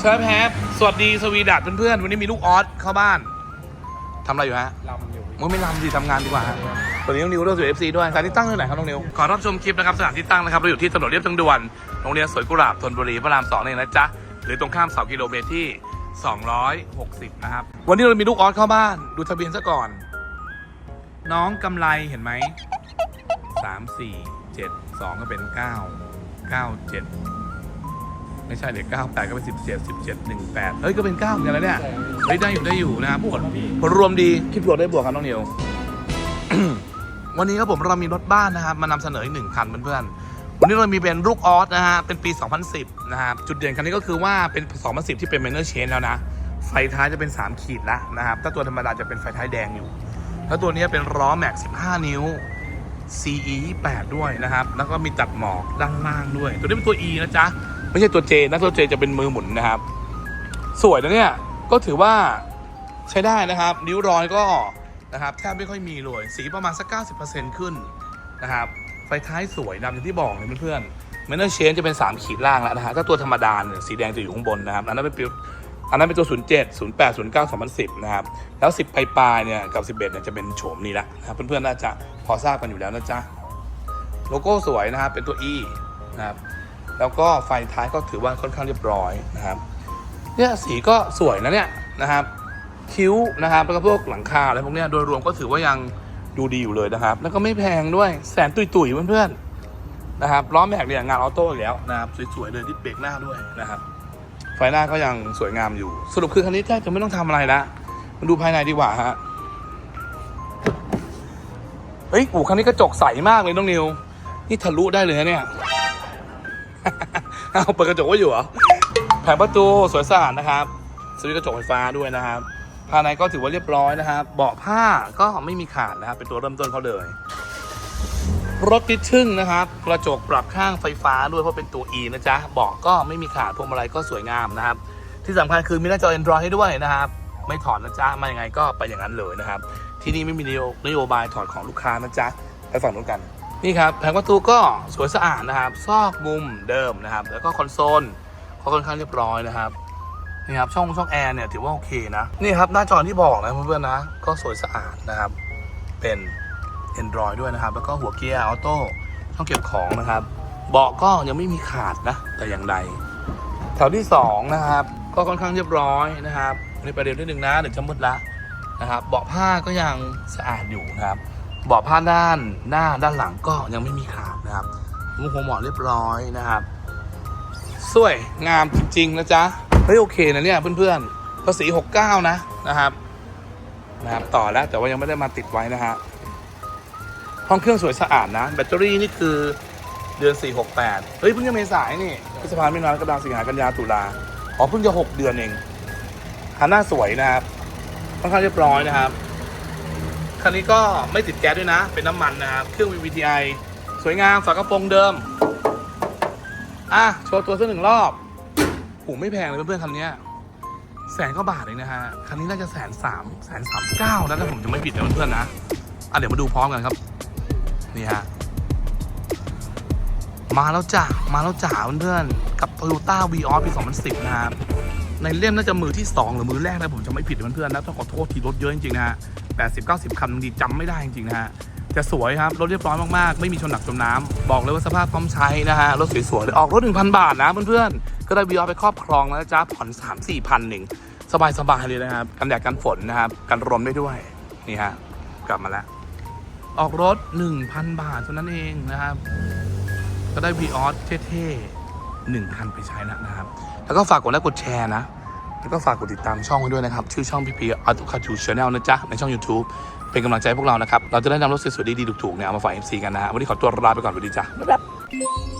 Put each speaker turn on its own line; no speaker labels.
เชิญแฮปสวัสดีสวีดัตเพื่อนๆ วันนี้มีลูกออสเข้าบ้าน ทำอะไรอยู่ฮะ
ลำอยู่
มึงไม่ลำสิทำงานดีกว่าฮะวันนี้น้องนิวเลือกสู่เอฟซีด้วยสถานที่ตั้งที่ไหนครับน้องนิว ขอรับชมคลิปนะครับสถานที่ตั้งนะครับเราอยู่ที่ถนนเรียบทางด่วนโรงเรียนสวนกุหลาบธนบุรีพระรามสองเองนะจ๊ะ หรือตรงข้ามเสากิโลเมตรที่ 260 นะครับ วันนี้เรามีลูกออสเข้าบ้าน ดูทะเบียนซะก่อน น้องกำไรเห็นไหมสามสี่เจ็ดสองก็เป็นเก้าเก้าเจ็ด ไม่ใช่เดี๋ยวเก้าแปดก็เป็นสิบเจ็ดสิบเจ็ดหนึ่งแปดเฮ้ย ก็เป็นเก้าเหมือนกันแล้วเนี่ยเฮ้ยได้อยู่ได้อยู่นะครับผลผลรวมดีคิดบวกได้บวกครับน้องนิว วันนี้ครับผมเรามีรถบ้านนะครับมานำเสนออีกหนึ่งคันเพื่อนๆ วันนี้เรามีเป็นลูกออสนะฮะเป็นปี 2010 นะครับจุดเด่นคันนี้ก็คือว่าเป็น 2010 ที่เป็น m a n เ r อร์เชนแล้วนะ ไฟท้ายจะเป็น 3 ขีดละนะครับถ้าตัวธรรมดาจะเป็นไฟท้ายแดงอยู่ แล้วตัวนี้เป็นล้อแม็ก 15 นิ้ว CE 28ด้วยนะครับ แล้วก็มีตัดหมอกด้านล่างด้วย ตัวนี้เป็นตัว E นะจ๊ะ ไม่ใช่ตัว J นะตัว J จะเป็นมือหมุนนะครับ สวยนะเนี่ย ก็ถือว่าใช้ได้นะครับ นิ้วรอยก็นะครับแทบไม่ค่อยมีเลย สีประมาณสัก 90%ขึ้นนะครับ ไฟท้ายสวยดำอย่างที่บอกเลยเพื่อนๆเมนเนอร์เชนจะเป็น 3 ขีดล่างแล้วนะฮะถ้าตัวธรรมดาเนี่ยสีแดงจะอยู่ข้างบนนะครับอันนั้นเป็นปี อันนั้นเป็นตัว 07 08 09 2010 นะครับ แล้ว 10 ปลายๆเนี่ย กับ 11 เนี่ย จะเป็นโฉมนี้ละนะเพื่อนๆ น่าจะพอทราบกันอยู่แล้วนะจ๊ะ โลโก้สวยนะครับ เป็นตัว E นะครับ แล้วก็ไฟท้ายก็ถือว่าค่อนข้างเรียบร้อยนะครับ เนี่ยสีก็สวยนะเนี่ยนะครับ คิ้วนะครับ แล้วก็พวกหลังคาอะไรพวกเนี้ย โดยรวมก็ถือว่ายังดูดีอยู่เลยนะครับ แล้วก็ไม่แพงด้วย แสนตุยตุยๆเพื่อนๆ นะครับ ล้อแม็กเนี่ยงานออโต้อีกแล้วนะครับ สวยๆเลยดิสเบรกหน้าด้วยนะครับ ไฟหน้าก็ยังสวยงามอยู่ สรุปคือคันนี้แทบจะไม่ต้องทำอะไรละมาดูภายในดีกว่าฮะเฮ้ยอู๋คันนี้กระจกใสมากเลยน้องนิว นี่ทะลุได้เลยเนี่ยเอาเปิดกระจกไว้อยู่เหรอแผงประตูสวยสะอาดนะครับสวิตช์กระจกไฟฟ้าด้วยนะครับภายในก็ถือว่าเรียบร้อยนะครับ เบาะผ้าก็ไม่มีขาดนะครับ เป็นตัวเริ่มต้นเขาเลย รถติดชึ่งนะครับ กระจกปรับข้างไฟฟ้าด้วยเพราะเป็นตัว E นะจ๊ะเบาะก็ไม่มีขาดพวงมาลัยก็สวยงามนะครับ ที่สำคัญคือมีหน้าจอ Android ให้ด้วยนะครับ ไม่ถอดนะจ๊ะมาอย่างไงก็ไปอย่างนั้นเลยนะครับ ที่นี่ไม่มีนโยนโยบายถอดของลูกค้านะจ๊ะไปฝั่งนู้นกันนี่ครับแผงประตูก็สวยสะอาดนะครับ ซอกมุมเดิมนะครับ แล้วก็คอนโซลก็ค่อนข้างเรียบร้อยนะครับนี่ครับช่องช่องแอร์เนี่ยถือว่าโอเคนะนี่ครับหน้าจอที่บอกนะเพื่อนๆนะ ก็สวยสะอาดนะครับ เป็น Android ด้วยนะครับ แล้วก็หัวเกียร์ออโต้ช่องเก็บของนะครับ เบาะก็ยังไม่มีขาดนะ แต่อย่างใด แถวที่สองนะครับ ก็ค่อนข้างเรียบร้อยนะครับในประเด็นนิดนึงนะเดี๋ยวจะมืดละนะครับ เบาะผ้าก็ยังสะอาดอยู่นะครับ เบาะผ้าด้านหน้าด้านหลังก็ยังไม่มีขาดนะครับมุมหัวหมอนเรียบร้อยนะครับ สวยงามจริงๆนะจ๊ะ เฮ้ยโอเคนะเนี่ยเพื่อนๆภาษี 69 นะนะครับนะครับ ต่อแล้วแต่ว่ายังไม่ได้มาติดไว้นะฮะ ห้องเครื่องสวยสะอาดนะ แบตเตอรี่นี่คือเดือน 468 เฮ้ยเพิ่งจะเมษายนี่พฤษภาคมมิถุนายนกรกฎาสิงหากันยาตุลาอ๋อเพิ่งจะ 6 เดือนเองคันหน้าสวยนะครับค่อนข้างเรียบร้อยนะครับคันนี้ก็ไม่ติดแก๊สด้วยนะ เป็นน้ำมันนะครับ เครื่อง VVTi สวยงามฝากระโปรงเดิม อะ โชว์ตัวสักหนึ่งรอบโหไม่แพงเลยเพื่อนๆคันนี้แสนก็บาทเองนะฮะ คันนี้น่าจะแสนสามแสนสามเก้านะถ้าผมจะไม่ผิดนะเพื่อนๆนะ อะเดี๋ยวมาดูพร้อมกันครับ นี่ฮะ มาแล้วจ้ะ มาแล้วจ้าเพื่อนๆ กับ Toyota v ีออปี 2010 นะครับ ในเล่มน่าจะมือที่ 2 หรือมือแรกนะผมจะไม่ผิดเพื่อนๆนะต้องขอโทษทีรถเยอะจริงๆนะฮะ80 90 คันดีจำไม่ได้จริงๆนะฮะจะสวยครับ รถเรียบร้อยมากๆ ไม่มีชนหนักจมน้ำบอกเลยว่าสภาพพร้อมใช้นะฮะ รถสวยๆเลยออกรถ 1,000 บาทนะเพื่อนๆ ก็ได้วีออไปครอบครองแล้วจ๊ะผ่อน 3 4พันหนึ่งสบายๆเลยนะครับ กันแดดกันฝนนะครับ กันลมได้ด้วย นี่ฮะ กลับมาแล้ว ออกรถ 1,000 บาทเท่านั้นเองนะครับ ก็ได้วีออสเท่ๆหนึ่งคันไปใช้แล้วนะครับ แล้วก็ฝากกดไลค์กดแชร์นะ แล้วก็ฝากกดติดตามช่องไว้ด้วยนะครับ ชื่อช่องพี่พีอัตุคาทูชาแนลนะจ๊ะ ในช่อง YouTube เป็นกำลังใจพวกเรานะครับ เราจะได้นำรถสวยๆดีๆถูกๆเนี่ยเอามาฝาก FC กันนะฮะวันนี้ขอตัวลาไปก่อนสวัสดีจ้ะบ๊ายบาย